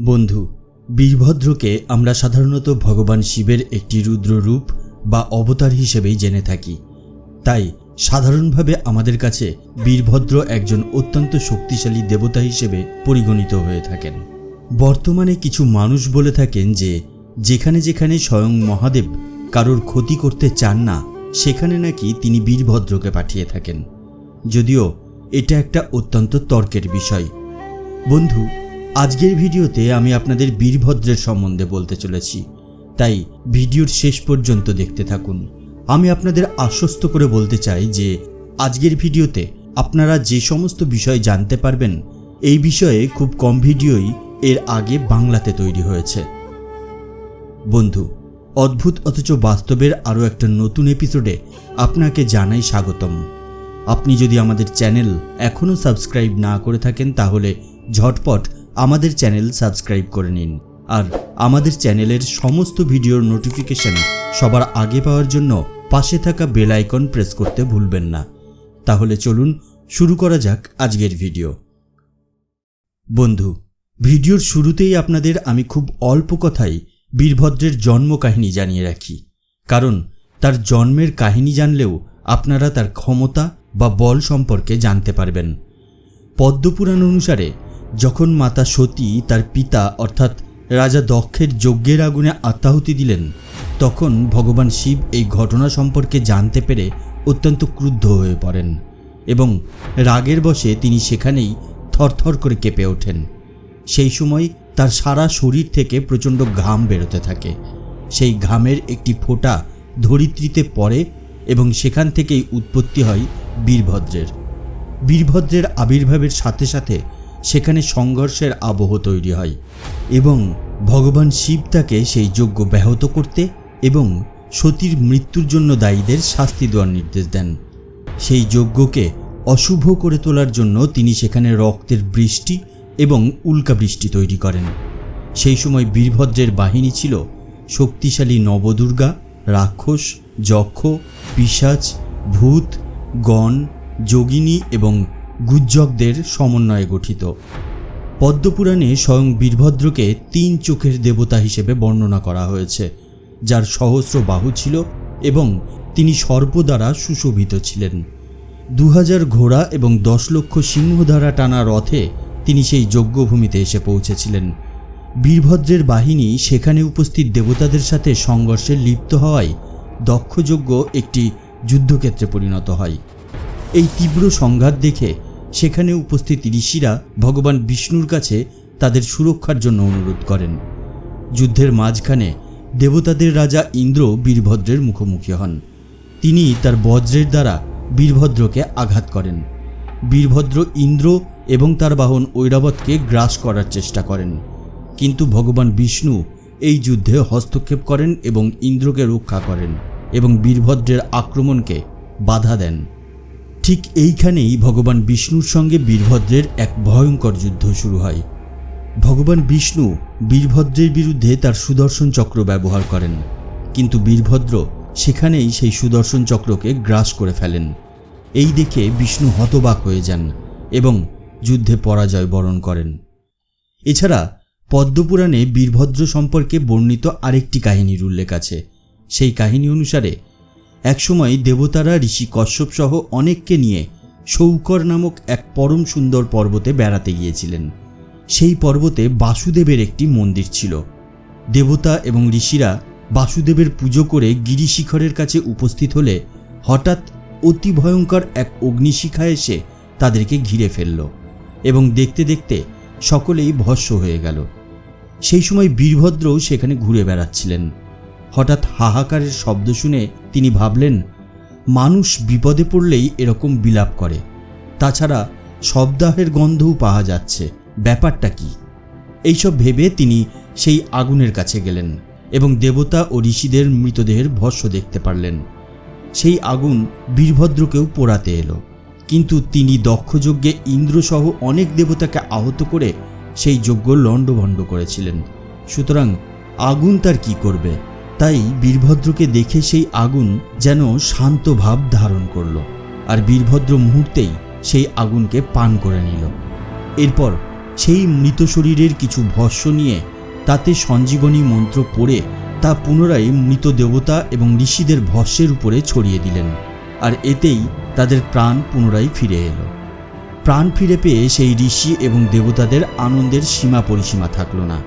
বন্ধু, বীরভদ্রকে আমরা সাধারণত ভগবান শিবের একটি রুদ্র রূপ বা অবতার হিসেবেই জেনে থাকি। তাই, সাধারণভাবে আমাদের কাছে বীরভদ্র একজন অত্যন্ত শক্তিশালী দেবতা হিসেবে পরিগণিত হয়ে থাকেন। বর্তমানে কিছু মানুষ বলে থাকেন যে, যেখানে যেখানে স্বয়ং মহাদেব কারোর ক্ষতি করতে চান না, সেখানে নাকি তিনি বীরভদ্রকে পাঠিয়ে থাকেন। যদিও এটা একটা অত্যন্ত তর্কের বিষয়। বন্ধু আজকের ভিডিওতে আমি আপনাদের বীরভদ্রের সম্বন্ধে বলতে চলেছি। তাই ভিডিওর শেষ পর্যন্ত দেখতে থাকুন। আমি আপনাদের আশ্বস্ত করে বলতে চাই যে, আজকের ভিডিওতে আপনারা যে সমস্ত বিষয় জানতে পারবেন, এই বিষয়ে খুব কম ভিডিওই এর আগে বাংলাতে তৈরি হয়েছে। বন্ধু, অদ্ভুত অথচ বাস্তবের আরও একটা নতুন এপিসোডে আপনাকে জানাই স্বাগতম। আপনি যদি আমাদের চ্যানেল এখনও সাবস্ক্রাইব না করে থাকেন, তাহলে ঝটপট আমাদের চ্যানেল সাবস্ক্রাইব করে নিন। আর আমাদের চ্যানেলের সমস্ত ভিডিওর নোটিফিকেশন সবার আগে পাওয়ার জন্য পাশে থাকা বেল আইকন প্রেস করতে ভুলবেন না। তাহলে চলুন শুরু করা যাক আজকের ভিডিও। বন্ধু, ভিডিওর শুরুতেই আপনাদের আমি খুব অল্প কথাই বীরভদ্রের জন্ম কাহিনী জানিয়ে রাখি। কারণ তার জন্মের কাহিনী জানলেও আপনারা তার ক্ষমতা বা বল সম্পর্কে জানতে পারবেন। পদ্মপুরাণ অনুসারে যখন মাতা সতী তার পিতা, অর্থাৎ রাজা দক্ষের যজ্ঞের আগুনে আত্মাহুতি দিলেন, তখন ভগবান শিব এই ঘটনা সম্পর্কে জানতে পেরে অত্যন্ত ক্রুদ্ধ হয়ে পড়েন এবং রাগের বশে তিনি সেখানেই থরথর করে কেঁপে ওঠেন। সেই সময় তার সারা শরীর থেকে প্রচণ্ড ঘাম বেরোতে থাকে। সেই ঘামের একটি ফোঁটা ধরিত্রীতে পড়ে এবং সেখান থেকেই উৎপত্তি হয় বীরভদ্রের। বীরভদ্রের আবির্ভাবের সাথে সাথে সেখানে সংঘর্ষের আবহ তৈরি হয় এবং ভগবান শিব তাকে সেই যজ্ঞ ব্যাহত করতে এবং সতীর মৃত্যুর জন্য দায়ীদের শাস্তি দেওয়ার নির্দেশ দেন। সেই যজ্ঞকে অশুভ করে তোলার জন্য তিনি সেখানে রক্তের বৃষ্টি এবং উল্কা বৃষ্টি তৈরি করেন। সেই সময় বীরভদ্রের বাহিনী ছিল শক্তিশালী নবদুর্গা, রাক্ষস, যক্ষ, পিশাচ, ভূত, গণ, যোগিনী এবং গুজ্জকদের সমন্বয়ে গঠিত। পদ্মপুরাণে স্বয়ং বীরভদ্রকে তিন চোখের দেবতা হিসেবে বর্ণনা করা হয়েছে, যার সহস্র বাহু ছিল এবং তিনি সর্প দ্বারা সুশোভিত ছিলেন। দু হাজার ঘোড়া এবং দশ লক্ষ সিংহ দ্বারা টানা রথে তিনি সেই যজ্ঞভূমিতে এসে পৌঁছেছিলেন। বীরভদ্রের বাহিনী সেখানে উপস্থিত দেবতাদের সাথে সংঘর্ষে লিপ্ত হওয়ায় দক্ষযজ্ঞ একটি যুদ্ধক্ষেত্রে পরিণত হয়। এই তীব্র সংঘাত দেখে সেখানে উপস্থিত ঋষিরা ভগবান বিষ্ণুর কাছে তাদের সুরক্ষার জন্য অনুরোধ করেন। যুদ্ধের মাঝখানে দেবতাদের রাজা ইন্দ্র বীরভদ্রের মুখোমুখি হন। তিনি তার বজ্রের দ্বারা বীরভদ্রকে আঘাত করেন। বীরভদ্র ইন্দ্র এবং তার বাহন ঐরাবতকে গ্রাস করার চেষ্টা করেন। কিন্তু ভগবান বিষ্ণু এই যুদ্ধে হস্তক্ষেপ করেন এবং ইন্দ্রকে রক্ষা করেন এবং বীরভদ্রের আক্রমণকে বাধা দেন। ঠিক এইখানেই ভগবান বিষ্ণুর সঙ্গে বীরভদ্রের এক ভয়ঙ্কর যুদ্ধ শুরু হয়। ভগবান বিষ্ণু বীরভদ্রের বিরুদ্ধে তার সুদর্শন চক্র ব্যবহার করেন, কিন্তু বীরভদ্র সেখানেই সেই সুদর্শন চক্রকে গ্রাস করে ফেলেন। এই দেখে বিষ্ণু হতবাক হয়ে যান এবং যুদ্ধে পরাজয় বরণ করেন। এছাড়া পদ্মপুরাণে বীরভদ্র সম্পর্কে বর্ণিত আরেকটি কাহিনীর উল্লেখ আছে। সেই কাহিনী অনুসারে একসময় দেবতারা ঋষি কশ্যপ সহ অনেককে নিয়ে শৌকর নামক এক পরম সুন্দর পর্বতে বেড়াতে গিয়েছিলেন। সেই পর্বতে বাসুদেবের একটি মন্দির ছিল। দেবতা এবং ঋষিরা বাসুদেবের পুজো করে গিরিশিখরের কাছে উপস্থিত হলে হঠাৎ অতি ভয়ঙ্কর এক অগ্নিশিখা এসে তাদেরকে ঘিরে ফেলল এবং দেখতে দেখতে সকলেই ভস্য হয়ে গেল। সেই সময় বীরভদ্রও সেখানে ঘুরে বেড়াচ্ছিলেন। হঠাৎ হাহাকারের শব্দ শুনে তিনি ভাবলেন, মানুষ বিপদে পড়লেই এরকম বিলাপ করে। তাছাড়া শব্দাহের গন্ধও পাওয়া যাচ্ছে। ব্যাপারটা কি? এইসব ভেবে তিনি সেই আগুনের কাছে গেলেন এবং দেবতা ও ঋষিদের মৃতদেহের ভস্য দেখতে পারলেন। সেই আগুন বীরভদ্রকেও পোড়াতে এলো। কিন্তু তিনি দক্ষযজ্ঞে ইন্দ্রসহ অনেক দেবতাকে আহত করে সেই যজ্ঞ লণ্ডভণ্ড করেছিলেন। সুতরাং আগুন তার কি করবে? তাই বীরভদ্রকে দেখে সেই আগুন যেন শান্ত ভাব ধারণ করল, আর বীরভদ্র মুহূর্তেই সেই আগুনকে পান করে নিল। এরপর সেই মৃত শরীরের কিছু ভস্য নিয়ে তাতে সঞ্জীবনী মন্ত্র পড়ে তা পুনরায় মৃত দেবতা এবং ঋষিদের ভস্যের উপরে ছড়িয়ে দিলেন, আর এতেই তাদের প্রাণ পুনরায় ফিরে এলো। প্রাণ ফিরে পেয়ে সেই ঋষি এবং দেবতাদের আনন্দের সীমা পরিসীমা থাকল না।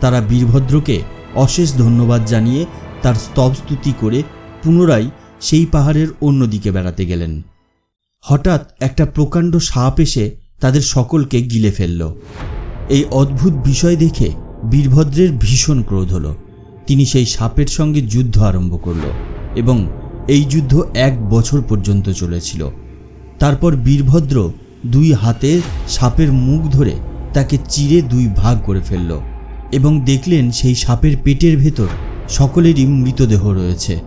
তারা বীরভদ্রকে অশেষ ধন্যবাদ জানিয়ে তার স্তবস্তুতি করে পুনরায় সেই পাহাড়ের অন্যদিকে বেড়াতে গেলেন। হঠাৎ একটা প্রকাণ্ড সাপ এসে তাদের সকলকে গিলে ফেলল। এই অদ্ভুত বিষয় দেখে বীরভদ্রের ভীষণ ক্রোধ হলো। তিনি সেই সাপের সঙ্গে যুদ্ধ আরম্ভ করল এবং এই যুদ্ধ এক বছর পর্যন্ত চলেছিল। তারপর বীরভদ্র দুই হাতে সাপের মুখ ধরে তাকে চিরে দুই ভাগ করে ফেলল। এবং দেখলেন সেই সাপের পেটের ভেতর সকলেরই মৃতদেহ রয়েছে।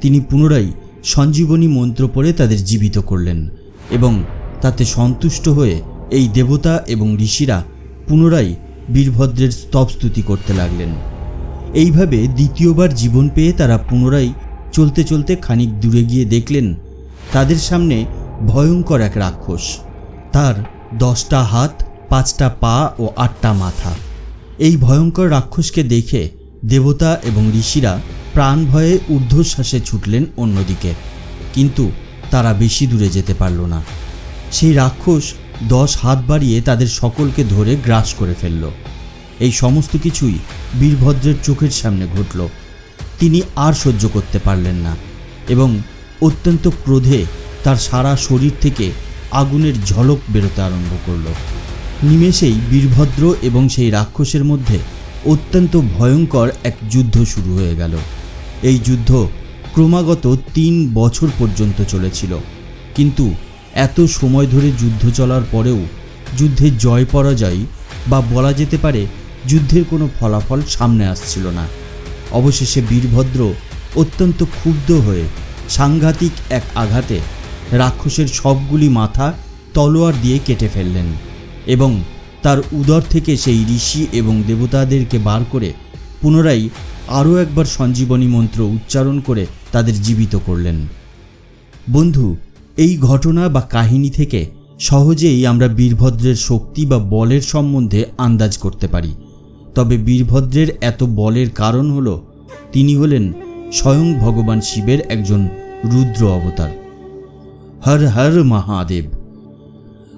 তিনি পুনরায় সঞ্জীবনী মন্ত্র পড়ে তাদের জীবিত করলেন এবং তাতে সন্তুষ্ট হয়ে এই দেবতা এবং ঋষিরা পুনরায় বীরভদ্রের স্তবস্তুতি করতে লাগলেন। এইভাবে দ্বিতীয়বার জীবন পেয়ে তারা পুনরায় চলতে চলতে খানিক দূরে গিয়ে দেখলেন তাদের সামনে ভয়ঙ্কর এক রাক্ষস। তার দশটা হাত, পাঁচটা পা ও আটটা মাথা। এই ভয়ঙ্কর রাক্ষসকে দেখে দেবতা এবং ঋষিরা প্রাণ ভয়ে ঊর্ধ্বশ্বাসে ছুটলেন অন্যদিকে। কিন্তু তারা বেশি দূরে যেতে পারল না। সেই রাক্ষস দশ হাত বাড়িয়ে তাদের সকলকে ধরে গ্রাস করে ফেলল। এই সমস্ত কিছুই বীরভদ্রের চোখের সামনে ঘটল। তিনি আর সহ্য করতে পারলেন না এবং অত্যন্ত ক্রোধে তার সারা শরীর থেকে আগুনের ঝলক বেরোতে আরম্ভ করল। নিমেষেই বীরভদ্র এবং সেই রাক্ষসের মধ্যে অত্যন্ত ভয়ঙ্কর এক যুদ্ধ শুরু হয়ে গেল। এই যুদ্ধ ক্রমাগত তিন বছর পর্যন্ত চলেছিল। কিন্তু এত সময় ধরে যুদ্ধ চলার পরেও যুদ্ধে জয় পরাজয় বা বলা যেতে পারে যুদ্ধের কোনো ফলাফল সামনে আসছিল না। অবশেষে বীরভদ্র অত্যন্ত ক্ষুব্ধ হয়ে সাংঘাতিক এক আঘাতে রাক্ষসের সবগুলি মাথা তলোয়ার দিয়ে কেটে ফেললেন। এবং তার উদর থেকে সেই ঋষি এবং দেবতাদেরকে বার করে পুনরায় আরও একবার সঞ্জীবনী মন্ত্র উচ্চারণ করে তাদের জীবিত করলেন। বন্ধু, এই ঘটনা বা কাহিনী থেকে সহজেই আমরা বীরভদ্রের শক্তি বা বলের সম্বন্ধে আন্দাজ করতে পারি। তবে বীরভদ্রের এত বলের কারণ হল, তিনি হলেন স্বয়ং ভগবান শিবের একজন রুদ্র অবতার। হর হর মহাদেব।